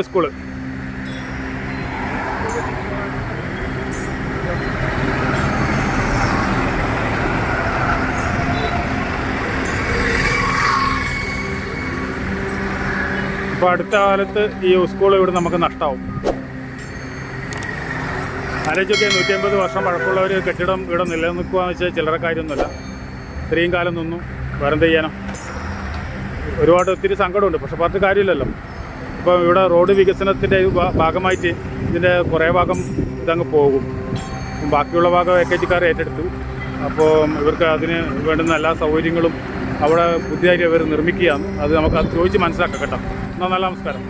ഇതാണ് സ്കൂൾ. അപ്പോൾ അടുത്ത കാലത്ത് ഈ സ്കൂൾ ഇവിടെ നമുക്ക് നഷ്ടമാവും ആലോചിച്ചൊക്കെ നൂറ്റി അമ്പത് വർഷം പഴക്കമുള്ള ഒരു കെട്ടിടം ഇവിടെ നിലനിൽക്കുക എന്ന് വെച്ചാൽ ചില്ലറ കാര്യമൊന്നുമില്ല. ഇത്രയും കാലം നിന്നു. വേറെന്ത് ചെയ്യാനോ? ഒരുപാട് ഒത്തിരി സങ്കടമുണ്ട്. പക്ഷെ പറഞ്ഞിട്ട് കാര്യമില്ലല്ലോ. ഇപ്പോൾ ഇവിടെ റോഡ് വികസനത്തിന്റെ ഭാഗമായിട്ട് ഇതിന്റെ കുറേ ഭാഗം ഇതങ്ങ് പോകും. ബാക്കിയുള്ള ഭാഗം എ കെ ജിക്കാർ ഏറ്റെടുത്തു. അപ്പോൾ ഇവർക്ക് അതിന് വേണ്ടുന്ന എല്ലാ സൗകര്യങ്ങളും അവിടെ പുതിയതായിട്ട് ഇവർ നിർമ്മിക്കുകയാണ്. അത് നമുക്ക് അത് ചോദിച്ച് മനസ്സിലാക്കാം കേട്ടോ. എന്നാൽ നല്ല നമസ്കാരം.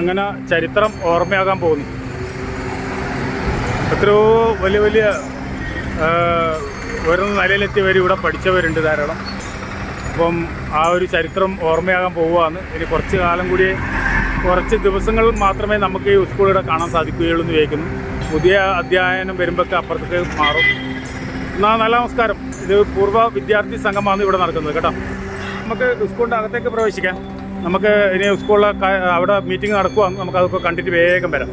അങ്ങനെ ചരിത്രം ഓർമ്മയാകാൻ പോകുന്നു. എത്രയോ വലിയ വലിയ ഉയർന്ന നിലയിലെത്തിയവർ ഇവിടെ പഠിച്ചവരുണ്ട് ധാരാളം. അപ്പം ആ ഒരു ചരിത്രം ഓർമ്മയാകാൻ പോവുകയാണ്. ഇനി കുറച്ച് കാലം കൂടി കുറച്ച് ദിവസങ്ങൾ മാത്രമേ നമുക്ക് ഈ സ്കൂളിവിടെ കാണാൻ സാധിക്കുകയുള്ളൂ എന്ന് വിചാരിക്കുന്നു. പുതിയ അധ്യയനം വരുമ്പോഴൊക്കെ അപ്പുറത്തേക്ക് മാറും. എന്നാൽ നല്ല നമസ്കാരം. ഇത് പൂർവ വിദ്യാർത്ഥി സംഘമാണ് ഇവിടെ നടക്കുന്നത് കേട്ടോ. നമുക്ക് സ്കൂളിന്റെ അകത്തേക്ക് പ്രവേശിക്കാം. നമുക്ക് ഇനി സ്കൂളിലെ അവിടെ മീറ്റിംഗ് നടക്കുവാണ് നമുക്ക് അതൊക്കെ കണ്ടിട്ട് വേഗം വരാം.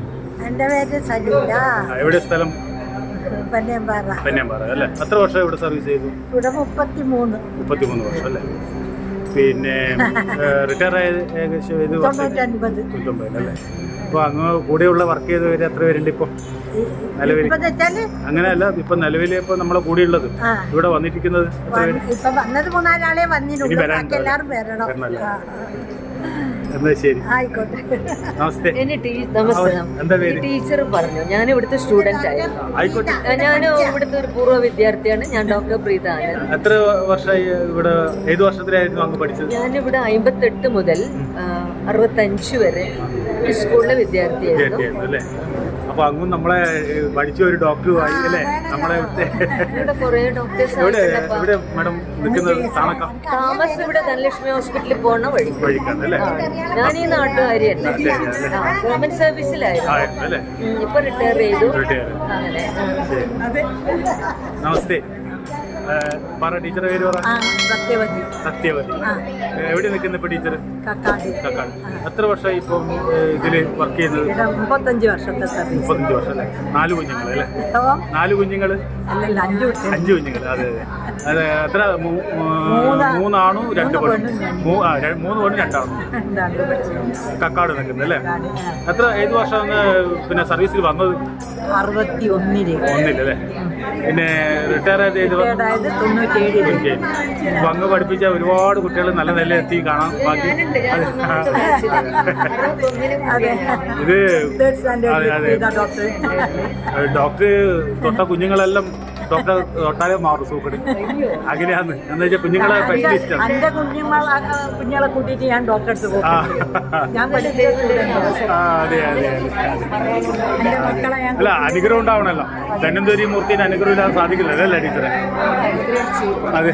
എന്റെ പേര് സലീല എവിടെ സ്ഥലം? പന്നിയമ്പാറ പന്നിയമ്പാറ അല്ലേ? എത്ര വർഷം ഇവിടെ സർവീസ് ചെയ്തു? ഇവിടെ മുപ്പത്തി മൂന്ന് മുപ്പത്തിമൂന്ന് വർഷം അല്ലേ? പിന്നെ റിട്ടയർ ആയത് ഏകദേശം തൊണ്ണൂറ്റൊൻപത്. തൊണ്ണൂറ്റൊമ്പതിൽ അല്ലേ? അപ്പോൾ അങ്ങ് കൂടെയുള്ള വർക്ക് ചെയ്തവർ എത്ര പേരുണ്ട് ഇപ്പോൾ നിലവിൽ. അങ്ങനെയല്ല ഇപ്പൊ നിലവിൽ ഇപ്പൊ നമ്മളെ കൂടെയുള്ളത്. ഉള്ളത് ഇവിടെ വന്നിരിക്കുന്നത് ഇപ്പൊ വന്നത് മൂന്നാലാളെ വന്നിട്ടുണ്ട് എല്ലാവരും വരണം. എന്നാ ശരി. ആയിക്കോട്ടെ. നമസ്തേ. പേര്? ടീച്ചർ പറഞ്ഞു. ഞാൻ ഇവിടുത്തെ സ്റ്റുഡന്റ് ആയിരുന്നു. ഞാൻ ഇവിടുത്തെ ഒരു പൂർവ വിദ്യാർത്ഥിയാണ്. ഞാൻ ഡോക്ടർ പ്രീത ആനന്ദ് എത്ര വർഷമായി ഇവിടെ ഏത് വർഷത്തിലായിരുന്നു അങ്ങ് പഠിച്ചത്? ഞാൻ ഇവിടെ അമ്പത്തെട്ട് മുതൽ അറുപത്തഞ്ച് വരെ സ്കൂളിലെ വിദ്യാർത്ഥിയായിരുന്നു. അപ്പൊ അങ്ങും നമ്മളെ പഠിച്ച ഒരു ഡോക്ടറുമായി അല്ലേ? നമ്മളെ ഇവിടെ ഇവിടെ മാഡം നിൽക്കുന്നത് താണക്കം താമസ് ഇവിടെ ധനലക്ഷ്മി ഹോസ്പിറ്റലിൽ പോണ വഴി. വഴിക്കാണ് അല്ലേ? ഞാൻ ഈ നാട്ടുകാരിയല്ല. ഗവൺമെന്റ് സർവീസിലായിരുന്നു ആയിരുന്നു അല്ലേ? ഉം, ഇപ്പൊ റിട്ടയർ ചെയ്തു. റിട്ടയർ നമസ്തേ. പറ ടീച്ചറെ പേര് പറ. സത്യവതി. സത്യവതി. എവിടെ നിൽക്കുന്ന ഇപ്പൊ ടീച്ചർ കക്കാട്. എത്ര വർഷമായി ഇപ്പൊ ഇതിൽ വർക്ക് ചെയ്യുന്നത് മുപ്പത്തഞ്ച് വർഷത്തെ മുപ്പത്തഞ്ച് വർഷം അല്ലേ? നാല് കുഞ്ഞുങ്ങൾ അല്ലേ? നാല് കുഞ്ഞുങ്ങൾ അല്ലല്ല അഞ്ചു അഞ്ച് കുഞ്ഞുങ്ങൾ അതെ അതെ. അതെ എത്ര? മൂ- മൂന്ന് രണ്ട് പെണ്ണും മൂന്ന് പെണ്ണും രണ്ടാണും. കക്കാട് നിൽക്കുന്നത് അല്ലേ. എത്ര ഏത് വർഷമാണ് പിന്നെ സർവീസിൽ വന്നത്? അറുപത്തി ഒന്നിൽ ഒന്നില്ലല്ലേ പിന്നെ റിട്ടയർ ആയത് ഏത് അങ്ങ് പഠിപ്പിച്ച ഒരുപാട് കുട്ടികൾ നല്ല നില എത്തി കാണാം. ബാക്കി ഇത് അതെ, അതെ. ഡോക്ടർ തൊട്ട കുഞ്ഞുങ്ങളെല്ലാം ഡോക്ടർ തൊട്ടാലേ മാറും സൂക്കടി. അങ്ങനെയാന്ന് എന്ന് വെച്ചാൽ കുഞ്ഞുങ്ങളെ സ്പെഷ്യലിസ്റ്റ് ആണ് എന്റെ കുഞ്ഞുങ്ങളെ കുഞ്ഞുങ്ങളെ കൂട്ടിയിട്ട് ഞാൻ ഡോക്ടർ അടുത്ത് പോകും ഞാൻ പഠിച്ച അല്ല അനുഗ്രഹം ഉണ്ടാവണല്ലോ. ധനന്തരി മൂർത്തിന് അനുഗ്രഹം ഇല്ലാതെ സാധിക്കില്ലല്ലോ അല്ലേ ടീച്ചറെ? അതെ.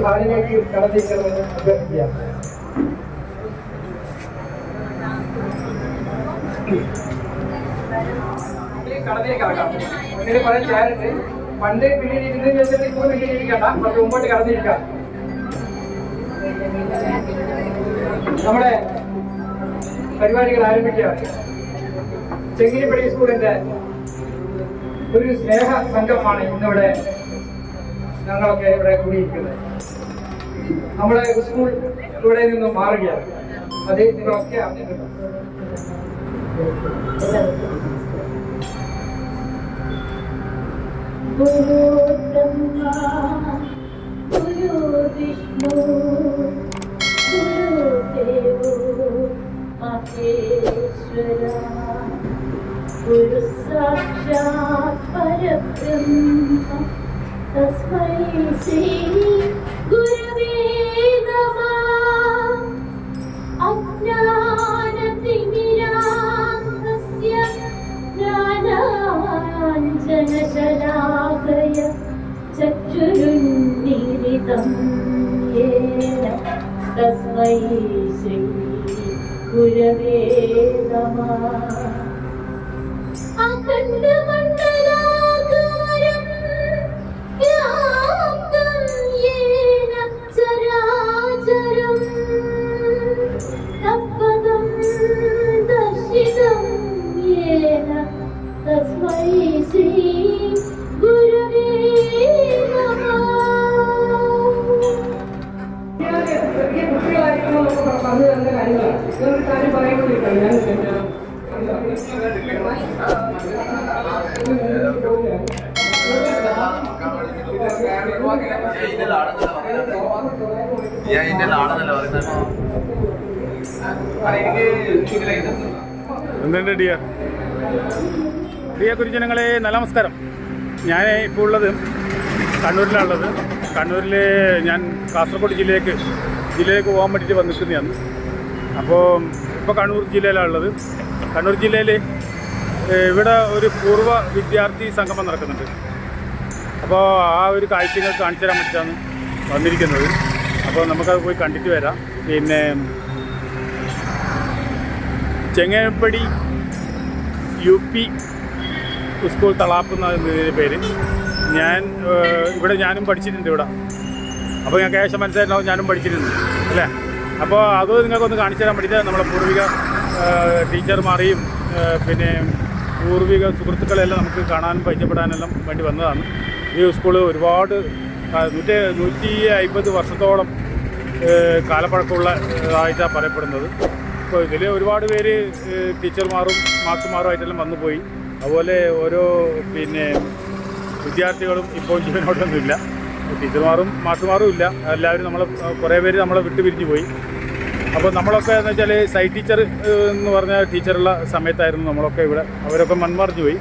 ഈ ഹാളിലേക്ക് കടന്നിരിക്കണമെന്ന് അഭ്യർത്ഥിക്കാം അങ്ങനെ പല ചേരുണ്ട് പണ്ട് പിന്നീട് ഇരുന്നതിന് വെച്ചിട്ട് ഇപ്പോൾ പിന്നീട് ഇരിക്കണ്ട. കുറച്ച് മുമ്പോട്ട് കടന്നിരിക്കാം. നമ്മുടെ പരിപാടികൾ ആരംഭിക്കുകയാണ്. ചെങ്ങിനിപ്പടി സ്കൂളിന്റെ ഒരു സ്നേഹ സംഘമാണ് ഇന്നിവിടെ ഞങ്ങളൊക്കെ ഇവിടെ കൂടിയിരിക്കുന്നത്. നമ്മുടെ സ്കൂൾ ഇവിടെ നിന്ന് മാറുകയാണ് അത് നിങ്ങളൊക്കെ അറിഞ്ഞിട്ടുണ്ട് ഗുരു സാക്ഷാത് പരബ്രഹ്മ തസ്മൈ ശ്രീ ഗുരു എന്തുണ്ട് ഡിയ പ്രിയ ഗുരുജനങ്ങളെ നല്ല നമസ്കാരം ഞാൻ ഇപ്പോൾ ഉള്ളത്. കണ്ണൂരിലാണുള്ളത് കണ്ണൂരിൽ ഞാൻ കാസർഗോഡ് ജില്ലയിലേക്ക് ജില്ലയിലേക്ക് പോകാൻ വേണ്ടിയിട്ട് വന്നിരിക്കുന്നതാണ്. അപ്പോൾ ഇപ്പോൾ കണ്ണൂർ ജില്ലയിലാണുള്ളത് കണ്ണൂർ ജില്ലയിൽ ഇവിടെ ഒരു പൂർവ വിദ്യാർത്ഥി സംഗമം നടക്കുന്നുണ്ട്. അപ്പോൾ ആ ഒരു കാഴ്ചകൾ കാണിച്ചു തരാൻ വേണ്ടിയിട്ടാണ് വന്നിരിക്കുന്നത്. അപ്പോൾ നമുക്കത് പോയി കണ്ടിട്ട് വരാം. പിന്നെ Chengappadi U P school Thalap എന്നതിന്റെ പേര്. ഞാൻ ഇവിടെ ഞാനും പഠിച്ചിട്ടുണ്ട് ഇവിടെ. അപ്പോൾ ഞങ്ങൾക്ക് ഏകദേശം മനസ്സിലായിട്ടുണ്ടാവും ഞാനും പഠിച്ചിട്ടുണ്ട്. അല്ലേ? അപ്പോൾ അത് നിങ്ങൾക്കൊന്ന് കാണിച്ചു തരാൻ വേണ്ടിയിട്ട് നമ്മുടെ പൂർവിക ടീച്ചർമാരെയും പിന്നെ പൂർവിക സുഹൃത്തുക്കളെല്ലാം നമുക്ക് കാണാനും പരിചയപ്പെടാനെല്ലാം വേണ്ടി വന്നതാണ്. ഈ സ്കൂൾ ഒരുപാട് നൂറ്റി നൂറ്റി അമ്പത് വർഷത്തോളം കാലപ്പഴക്കമുള്ള കാലപ്പഴക്കമുള്ളതായിട്ടാണ് പറയപ്പെടുന്നത്. ഇപ്പോൾ ഇതിൽ ഒരുപാട് പേര് ടീച്ചർമാരും മാസ്റ്റർമാരും ആയിട്ടെല്ലാം വന്നു പോയി അതുപോലെ ഓരോ പിന്നെ വിദ്യാർത്ഥികളും ഇപ്പോൾ ജീവനോടൊന്നുമില്ല. ടീച്ചർമാരും മാസ്റ്റർമാരും ഇല്ല. എല്ലാവരും നമ്മളെ കുറേ പേര് നമ്മളെ വിട്ടു പിരിഞ്ഞു പോയി. അപ്പോൾ നമ്മളൊക്കെ എന്ന് വെച്ചാൽ സൈ ടീച്ചർ എന്ന് പറഞ്ഞ ടീച്ചറുള്ള സമയത്തായിരുന്നു നമ്മളൊക്കെ ഇവിടെ. അവരൊക്കെ മൺമറിഞ്ഞു പോയി.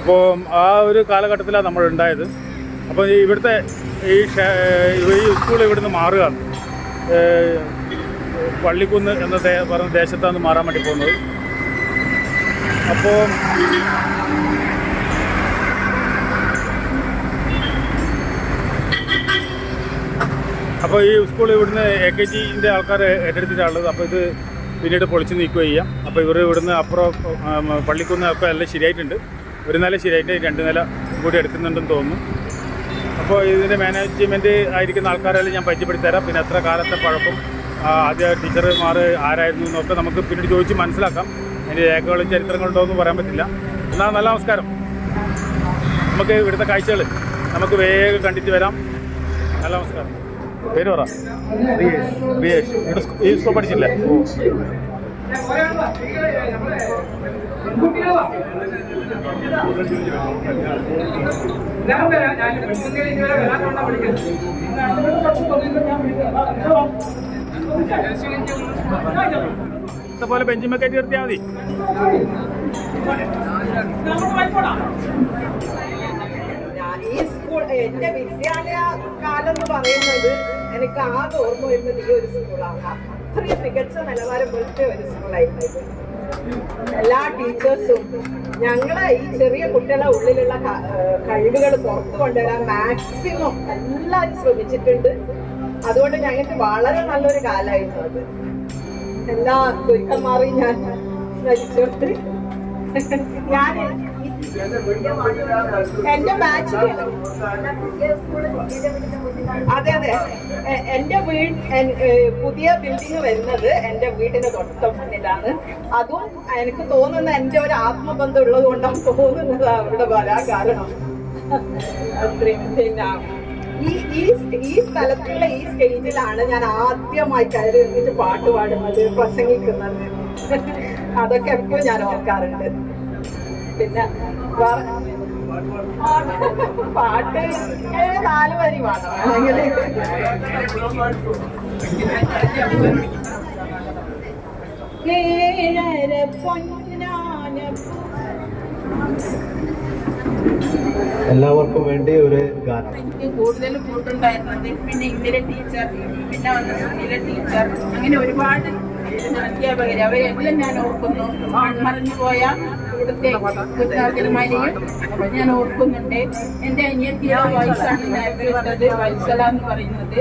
അപ്പോൾ ആ ഒരു കാലഘട്ടത്തിലാണ് നമ്മൾ ഉണ്ടായത്. അപ്പോൾ ഇവിടുത്തെ ഈ ഈ സ്കൂൾ ഇവിടുന്ന് മാറുകയാണ്. പള്ളിക്കുന്ന് എന്ന പറഞ്ഞ ദേശത്താണ് മാറാൻ വേണ്ടി പോകുന്നത്. അപ്പോൾ അപ്പോൾ ഈ സ്കൂൾ ഇവിടുന്ന് എ കെ ജിന്റെ ആൾക്കാർ ഏറ്റെടുത്തിട്ടാണുള്ളത്. അപ്പോൾ ഇത് പിന്നീട് പൊളിച്ച് നീക്കുക ചെയ്യാം. അപ്പോൾ ഇവർ ഇവിടുന്ന് അപ്പുറം പള്ളിക്കുന്ന് ഒക്കെ എല്ലാം ശരിയായിട്ടുണ്ട്. ഒരു നില ശരിയായിട്ട് രണ്ട് നില കൂടി എടുക്കുന്നുണ്ടെന്ന് തോന്നുന്നു. അപ്പോൾ ഇതിന്റെ മാനേജ്മെന്റ് ആയിരിക്കുന്ന ആൾക്കാരെല്ലാം ഞാൻ പരിചയപ്പെടുത്തി തരാം. പിന്നെ എത്ര കാലത്തെ പഴക്കം ആദ്യ ടീച്ചർമാർ ആരായിരുന്നു എന്നൊക്കെ നമുക്ക് പിന്നീട് ചോദിച്ച് മനസ്സിലാക്കാം. അതിന്റെ രേഖകളും ചരിത്രങ്ങളുണ്ടോ എന്ന് പറയാൻ പറ്റില്ല. എന്നാൽ നല്ല നമസ്കാരം. നമുക്ക് ഇവിടുത്തെ കാഴ്ചകൾ നമുക്ക് വേഗം കണ്ടിട്ട് വരാം. നല്ല നമസ്കാരം. പേര് പറ. റിയേഷ് ഈ സ്കൂൾ പഠിച്ചില്ലേ ഞാൻ വരാം. ഞാൻ ഇതുവരെ വരാത്തോണ്ടാ വിളിക്കുന്നത് ഇതുപോലെ ബെഞ്ചിമ കയറ്റി നിർത്തിയാൽ മതി. ഈ സ്കൂൾ എന്റെ വിദ്യാലയ കാലം എന്ന് പറയുന്നത് എനിക്ക് ആകെ ഓർമ്മ വരുന്നത് ഈ ഒരു സ്കൂളാണ്. അത്രയും മികച്ച നിലവാരം പോലത്തെ ഒരു സ്കൂളായിരുന്നു ഇത്. എല്ലാ ടീച്ചേഴ്സും ഞങ്ങളെ ഈ ചെറിയ കുട്ടികളെ ഉള്ളിലുള്ള കഴിവുകൾ പുറത്തു കൊണ്ടുവരാൻ മാക്സിമം എല്ലാവരും ശ്രമിച്ചിട്ടുണ്ട്. അതുകൊണ്ട് ഞങ്ങൾക്ക് വളരെ നല്ലൊരു കാലമായിരുന്നു അത്. എല്ലാ മാറി ഞാൻ സ്മരിച്ചുകൊണ്ട് ഞാൻ എന്റെ ബാച്ച് അതെ അതെ. എന്റെ വീട് പുതിയ ബിൽഡിംഗ് വരുന്നത് എന്റെ വീടിന്റെ തൊട്ട് മുന്നിലാണ്. അതും എനിക്ക് തോന്നുന്ന എന്റെ ഒരു ആത്മബന്ധം ഉള്ളത് കൊണ്ടാണ് തോന്നുന്നത് അവിടെ വരാൻ കാരണം. പിന്നെ ഈ ഈ ഈ സ്ഥലത്തുള്ള ഈ സ്റ്റേജിലാണ് ഞാൻ ആദ്യമായി കയറി നിന്നിട്ട് പാട്ട് പാടുന്നത് പ്രസംഗിക്കുന്നത്. അതൊക്കെ എപ്പോഴും ഞാൻ ഓർക്കാറുണ്ട്. പിന്നെ പാട്ട് നാല് വരി പാടാം ഏഴര പൊന്നാന എല്ലാവർക്കും വേണ്ടി ഒരു ഗാനം. എനിക്ക് കൂടുതൽ കൂട്ടുണ്ടായിരുന്നത് പിന്നെ ഇന്ദിര ടീച്ചർ പിന്നെ വന്ന സുനില ടീച്ചർ അങ്ങനെ ഒരുപാട് അധ്യാപകർ അവരെല്ലാം ഞാൻ ഓർക്കുന്നു. മറഞ്ഞു പോയ ഇവിടുത്തെ ഗുരുനാഥന്മാരെയും ഞാൻ ഓർക്കുന്നുണ്ട്. എന്റെ അനിയത്തിയുടെ വയസ്സാണ് വന്നത് വത്സല എന്ന് പറയുന്നത്.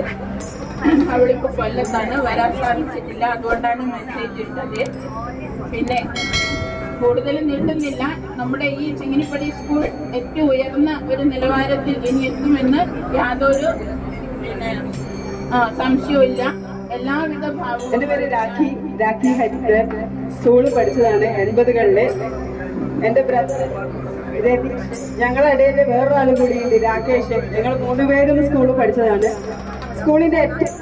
അവളിപ്പോ കൊല്ലത്താണ് വരാൻ സാധിച്ചിട്ടില്ല. അതുകൊണ്ടാണ് മെസ്സേജ് ഇട്ടത്. പിന്നെ കൂടുതൽ നീട്ടുന്നില്ല. നമ്മുടെ ഈ ചെങ്ങിനിപ്പടി സ്കൂൾ ഏറ്റവും ഉയർന്ന ഒരു നിലവാരത്തിൽ ഇനി എത്തുമെന്ന് യാതൊരു സംശയവുമില്ല എല്ലാവിധ എന്റെ പേര് രാഖി രാഖി ഹരിത്ത് സ്കൂളിൽ പഠിച്ചതാണ് എൺപതുകളിൽ എന്റെ ബ്രദർ ഞങ്ങളുടെ ഇടയിൽ വേറൊരാളും കൂടിയുണ്ട് രാകേഷ്. ഞങ്ങൾ മൂന്നുപേരും സ്കൂളിൽ പഠിച്ചതാണ്. സ്കൂളിന്റെ ഏറ്റവും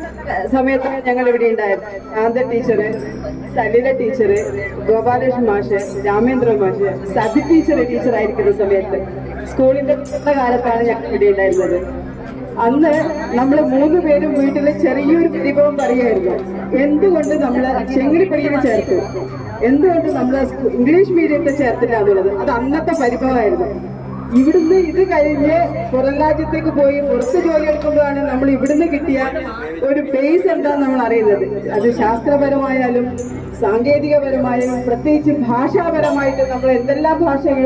സമയത്ത് ഞങ്ങൾ ഇവിടെ ഉണ്ടായിരുന്നു. ശാന്ത ടീച്ചർ സലില ടീച്ചർ ഗോപാലകൃഷ്ണൻ മാഷ് രാമേന്ദ്ര മാഷ് സതി ടീച്ചർ ടീച്ചറായിരിക്കുന്ന സമയത്ത് സ്കൂളിന്റെ കാലത്താണ് ഞങ്ങൾ ഇവിടെ ഉണ്ടായിരുന്നത്. അന്ന് നമ്മൾ മൂന്ന് പേരും വീട്ടിലെ ചെറിയൊരു പരിഭവം പറയുമായിരുന്നു. എന്തുകൊണ്ട് നമ്മൾ ചെങ്ങലിപ്പടിയിൽ ചേർത്തു? എന്തുകൊണ്ട് നമ്മൾ ഇംഗ്ലീഷ് മീഡിയത്തെ ചേർത്തില്ല എന്നുള്ളത്? അത് അന്നത്തെ പരിഭവമായിരുന്നു. ഇവിടുന്ന് ഇത് കഴിഞ്ഞ് പുറം രാജ്യത്തേക്ക് പോയി പുറത്ത് ജോലി എടുക്കുമ്പോഴാണ് നമ്മൾ ഇവിടുന്ന് കിട്ടിയ ഒരു ബേസ് എന്താന്ന് നമ്മൾ അറിയുന്നത്. അത് ശാസ്ത്രപരമായാലും സാങ്കേതികപരമായാലും പ്രത്യേകിച്ച് ഭാഷാപരമായിട്ട് നമ്മൾ എന്തെല്ലാം ഭാഷകൾ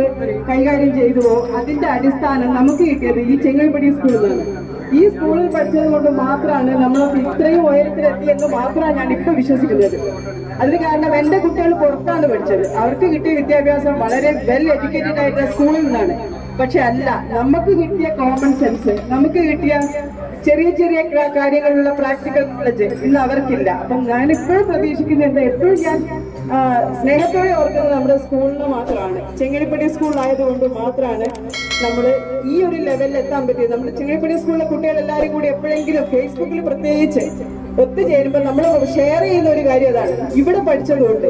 കൈകാര്യം ചെയ്തുവോ അതിന്റെ അടിസ്ഥാനം നമുക്ക് കിട്ടിയത് ഈ ചെങ്ങൽപ്പടി സ്കൂളിൽ നിന്നാണ് ഈ സ്കൂളിൽ പഠിച്ചത് കൊണ്ട് മാത്രമാണ് നമ്മൾ ഇത്രയും ഉയരത്തിലെത്തിയെന്ന് മാത്രമാണ് ഞാൻ ഇപ്പൊ വിശ്വസിക്കുന്നത്. അതിന് കാരണം എന്റെ കുട്ടികൾ പുറത്താണ് പഠിച്ചത്. അവർക്ക് കിട്ടിയ വിദ്യാഭ്യാസം വളരെ വെൽ എഡ്യൂക്കേറ്റഡ് ആയിട്ടുള്ള സ്കൂളിൽ നിന്നാണ്. പക്ഷെ അല്ല നമുക്ക് കിട്ടിയ കോമൺ സെൻസ് നമുക്ക് കിട്ടിയ ചെറിയ ചെറിയ കാര്യങ്ങളിലുള്ള പ്രാക്ടിക്കൽ നോളജ് ഇന്ന് അവർക്കില്ല. അപ്പം ഞാൻ ഇപ്പോഴും പ്രതീക്ഷിക്കുന്നത് എപ്പോഴും ഞാൻ സ്നേഹത്തോടെ ഓർക്കുന്നത് നമ്മുടെ സ്കൂളിന് മാത്രമാണ് ചെങ്ങലിപ്പടി സ്കൂളിലായതുകൊണ്ട് മാത്രമാണ് നമ്മൾ ഈ ഒരു ലെവലിൽ എത്താൻ പറ്റിയത്. നമ്മൾ ചിങ്ങപ്പള്ളി സ്കൂളിലെ കുട്ടികൾ എല്ലാവരും കൂടി എപ്പോഴെങ്കിലും ഫേസ്ബുക്കിൽ പ്രത്യേകിച്ച് ഒത്തുചേരുമ്പോൾ നമ്മൾ ഷെയർ ചെയ്യുന്ന ഒരു കാര്യം അതാണ്. ഇവിടെ പഠിച്ചതുകൊണ്ട്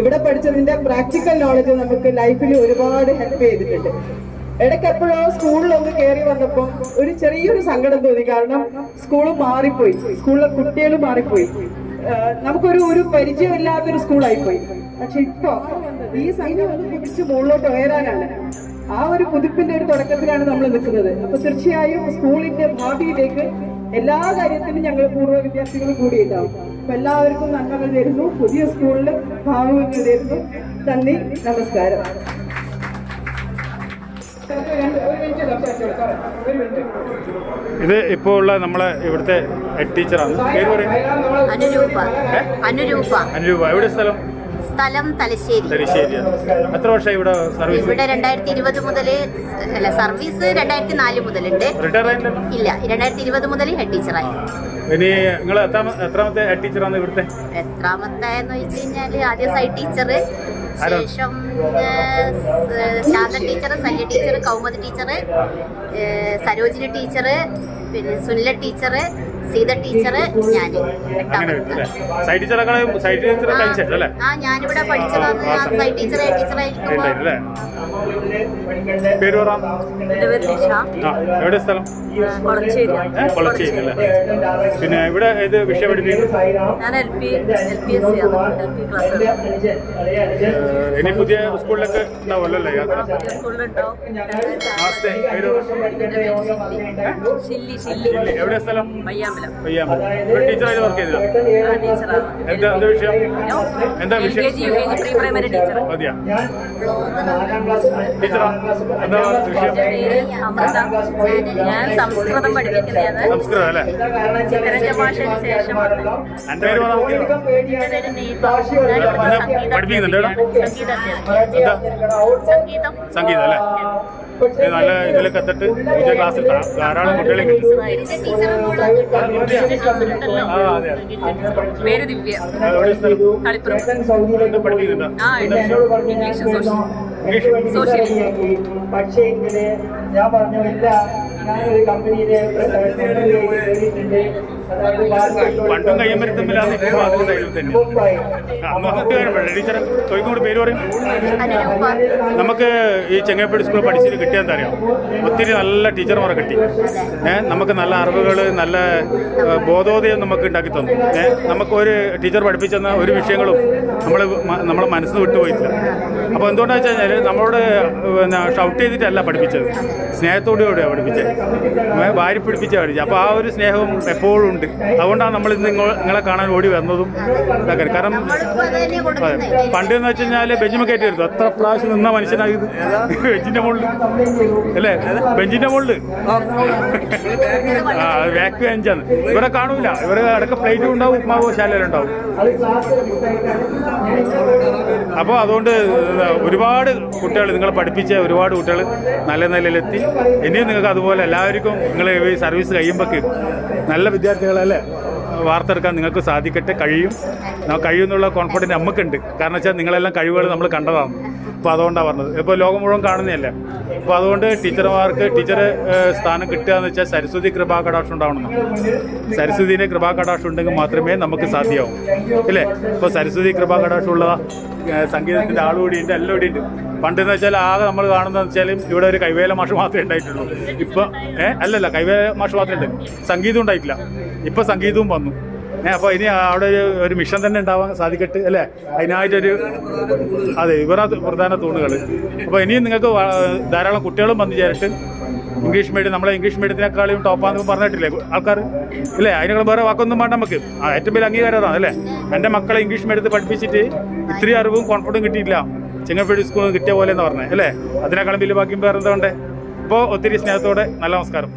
ഇവിടെ പഠിച്ചതിന്റെ പ്രാക്ടിക്കൽ നോളജ് നമുക്ക് ലൈഫിൽ ഒരുപാട് ഹെൽപ്പ് ചെയ്തിട്ടുണ്ട്. ഇടയ്ക്ക് എപ്പോഴോ സ്കൂളിലൊന്ന് കയറി വന്നപ്പോൾ ഒരു ചെറിയൊരു സങ്കടം തോന്നി. കാരണം സ്കൂൾ മാറിപ്പോയി. സ്കൂളിലെ കുട്ടികൾ മാറിപ്പോയി. നമുക്കൊരു ഒരു പരിചയമില്ലാത്തൊരു സ്കൂളായിപ്പോയി പക്ഷെ ഇപ്പോ ഈ സംഘം ഒന്ന് കുതിച്ച് മുകളിലോട്ട് ഉയരാനാണ്. ആ ഒരു പുതുപ്പിന്റെ ഒരു തുടക്കത്തിലാണ് നമ്മൾ നിൽക്കുന്നത്. അപ്പൊ തീർച്ചയായും സ്കൂളിന്റെ ഭാവിയിലേക്ക് എല്ലാ കാര്യത്തിലും ഞങ്ങൾ പൂർവ വിദ്യാർത്ഥികൾ കൂടിയിട്ടുണ്ടാവും. അപ്പൊ എല്ലാവർക്കും നന്മകൾ തരുന്നു പുതിയ സ്കൂളിൽ ഭാവികൾ തരുന്നു നന്ദി നമസ്കാരം. ഇത് ഇപ്പോൾ ഉള്ള നമ്മളെ ഇവിടുത്തെ ഹെഡ് ടീച്ചറാണ് പേര് പറയും. അനുരൂപ. അനുരൂപ. അനുരൂപ. എവിടെ സ്ഥലം? സ്ഥലം തലശ്ശേരി. തലശ്ശേരിയാണ് എത്ര വർഷമായി ഇവിടെ സർവീസ് ഇവിടെ രണ്ടായിരത്തി ഇരുപത് മുതൽ അല്ല സർവീസ് രണ്ടായിരത്തി നാല് മുതലുണ്ട്. റിട്ടയർ ആയില്ലല്ലോ ഇല്ല രണ്ടായിരത്തി ഇരുപത് മുതൽ ഹെഡ് ടീച്ചറായി ഇനി നിങ്ങൾ എത്രാമ എത്രാമത്തെ ഹെഡ് ടീച്ചറാണ് ഇവിടുത്തെ? എത്രാമത്തെ എന്ന് വെച്ച് കഴിഞ്ഞാൽ ആദ്യം സൈഡ് ടീച്ചർ? ശേഷം Shantha teacher Salya teacher Kaumudi teacher Sarojini teacher പിന്നെ സുനില ടീച്ചർ സീത ടീച്ചർ ഞാൻ സൈഡ് ടീച്ചറൊക്കെ സൈഡ് ടീച്ചർ അല്ലേ? ആ ഞാനിവിടെ പഠിച്ചതാണ് ആ സൈഡ് ടീച്ചറെ ഉണ്ടായില്ലേ പേര് പറ. എവിടെ സ്ഥലം? കൊളച്ചേരി. അല്ലേ? പിന്നെ ഇവിടെ ഇത് വിഷയം പഠിപ്പിക്കും ഞാൻ ഇനി പുതിയ സ്കൂളിലൊക്കെ ഉണ്ടാവുമല്ലോ അല്ലേ യാത്ര? സ്കൂളിലുണ്ടാവും. മാസത്തെ പേര് പറ. ഷില്ലി ഷില്ലി ഇല്ലേ, എവിടെ സ്ഥലം? ടീച്ചറായിട്ട് വർക്ക് എന്താ എന്താ വിഷയം? എന്താ വിഷയം? മതിയാ. ടീച്ചറോ? എന്താ വിഷയം? ഞാൻ സംസ്കൃതം പഠിപ്പിക്കുന്നതാണ്. സംസ്കൃതം അല്ലേ? ശേഷം പേര് സംഗീതം പഠിപ്പിക്കുന്നുണ്ട്? സംഗീത അല്ലേ? നല്ല ഇതിലൊക്കെ എത്തിട്ട് പൂജ ക്ലാസ്സിൽ ധാരാളം കുട്ടികളെ കിട്ടും. പേര് ദിവ്യ. കളിപ്പുറം. ആ. English social. സോഷ്യൽ. പക്ഷേ ഇങ്ങനെ ഞാൻ പറഞ്ഞു ഇല്ല ഞാനൊരു കമ്പനിയിലെ പണ്ടും കയ്യമ്പരി തമ്മിലാണ് ഇപ്പോൾ അതിന് സൈഡിൽ തന്നെ അന്ന് വന്നിട്ട് കാര്യം ടീച്ചർ കോഴിക്കോട് പേര് പറയും. നമുക്ക് ഈ ചെങ്ങപ്പേടി സ്കൂളിൽ പഠിച്ചിട്ട് കിട്ടിയെന്ന് അറിയാം? ഒത്തിരി നല്ല ടീച്ചർമാരെ കിട്ടി. ഏഹ് നമുക്ക് നല്ല അറിവുകൾ നല്ല ബോധോദയം നമുക്ക് ഉണ്ടാക്കി തന്നു. ഏഹ് നമുക്ക് ഒരു ടീച്ചർ പഠിപ്പിച്ചെന്ന ഒരു വിഷയങ്ങളും നമ്മൾ നമ്മളെ മനസ്സിൽ വിട്ടുപോയിട്ടില്ല അപ്പോൾ എന്തുകൊണ്ടാണെന്ന് വെച്ച് കഴിഞ്ഞാൽ നമ്മളോട് പിന്നെ ഷൗട്ട് ചെയ്തിട്ടല്ല പഠിപ്പിച്ചത്. സ്നേഹത്തോടുകൂടിയാണ് പഠിപ്പിച്ചത്. വാരി പിടിപ്പിച്ചാണ് പഠിച്ചത് അപ്പോൾ ആ ഒരു സ്നേഹവും എപ്പോഴും ഉണ്ട്. അതുകൊണ്ടാണ് നമ്മൾ ഇന്ന് നിങ്ങ- നിങ്ങളെ കാണാൻ ഓടി വന്നതും കാരണം നമ്മളിപ്പോ അതെ പണ്ട് എന്ന് വെച്ച് കഴിഞ്ഞാൽ ബെഞ്ചിമ കയറ്റി വരുന്നു അത്ര പ്രാവശ്യം നിന്ന മനുഷ്യനായത് ബെഞ്ചിന്റെ മുകളിൽ അല്ലേ? ബെഞ്ചിന്റെ മുകളിൽ ആ വാക് ബെഞ്ചാണ് ഇവരെ കാണൂല. ഇവരെ അടക്ക പ്ലേറ്റും ഉണ്ടാവും ഉപ്മാവോ ശാലുണ്ടാവും അപ്പോൾ അതുകൊണ്ട് ഒരുപാട് കുട്ടികൾ നിങ്ങളെ പഠിപ്പിച്ച ഒരുപാട് കുട്ടികൾ നല്ല നിലയിലെത്തി. ഇനിയും നിങ്ങൾക്ക് അതുപോലെ എല്ലാവർക്കും നിങ്ങൾ ഈ സർവീസ് കഴിയുമ്പോൾ നല്ല വിദ്യാർത്ഥികളല്ലേ വാർത്തെടുക്കാൻ നിങ്ങൾക്ക് സാധിക്കട്ടെ കഴിയും. കഴിയുമെന്നുള്ള കോൺഫിഡന്റ് നമുക്കുണ്ട്. കാരണം വെച്ചാൽ നിങ്ങളെല്ലാം കഴിവുകൾ നമ്മൾ കണ്ടതാണ്. അപ്പോൾ അതുകൊണ്ടാണ് പറഞ്ഞത്. ഇപ്പോൾ ലോകം മുഴുവൻ കാണുന്നതല്ലേ? അപ്പോൾ അതുകൊണ്ട് ടീച്ചർമാർക്ക് ടീച്ചർ സ്ഥാനം കിട്ടുക എന്ന് വെച്ചാൽ സരസ്വതി കൃപാ കടാക്ഷം ഉണ്ടാവണം സരസ്വതിയുടെ കൃപാ കടാക്ഷം ഉണ്ടെങ്കിൽ മാത്രമേ നമുക്ക് സാധ്യമാവും. അല്ലേ ഇപ്പോൾ സരസ്വതി കൃപാ കടാക്ഷം ഉള്ള സംഗീതത്തിന്റെ ആളുകൂടി ഉണ്ട് എല്ലാം ഉണ്ട്. പണ്ടെന്ന് വെച്ചാൽ ആകെ നമ്മൾ കാണുന്നതെന്ന് വെച്ചാൽ ഇവിടെ ഒരു കൈവേല മാഷ് മാത്രമേ ഉണ്ടായിട്ടുള്ളൂ. ഇപ്പോൾ ഏഹ് അല്ലല്ല കൈവേല മാഷ് മാത്രമേ ഉണ്ട്. സംഗീതം ഉണ്ടായിട്ടില്ല. ഇപ്പോൾ സംഗീതവും വന്നു. അപ്പോൾ ഇനി അവിടെ ഒരു ഒരു മിഷൻ തന്നെ ഉണ്ടാവാൻ സാധിക്കട്ടെ അല്ലേ? അതിനായിട്ടൊരു അതെ ഇവരാണ് പ്രധാന തൂണുകൾ അപ്പോൾ ഇനിയും നിങ്ങൾക്ക് ധാരാളം കുട്ടികളും വന്നു ചേരട്ട്. ഇംഗ്ലീഷ് മീഡിയം നമ്മളെ ഇംഗ്ലീഷ് മീഡിയത്തിനേക്കാളും ടോപ്പാന്ന് പറഞ്ഞിട്ടില്ലേ ആൾക്കാർ ഇല്ലേ? അതിനുള്ള വേറെ വാക്കൊന്നും വേണ്ട നമുക്ക്. ഏറ്റവും വലിയ അംഗീകാരമാണ് അല്ലേ? എന്റെ മക്കളെ ഇംഗ്ലീഷ് മീഡിയത്തിൽ പഠിപ്പിച്ചിട്ട് ഇത്രയും അറിവും കോൺഫിഡൻസും കിട്ടിയില്ല ചെങ്ങപ്പേടി സ്കൂളിൽ കിട്ടിയ പോലെ എന്ന് പറഞ്ഞത് അല്ലേ? അതിനേക്കാളും വലിയ ബാക്കിയും വേറെ എന്താ അപ്പോൾ ഒത്തിരി സ്നേഹത്തോടെ നല്ല നമസ്കാരം.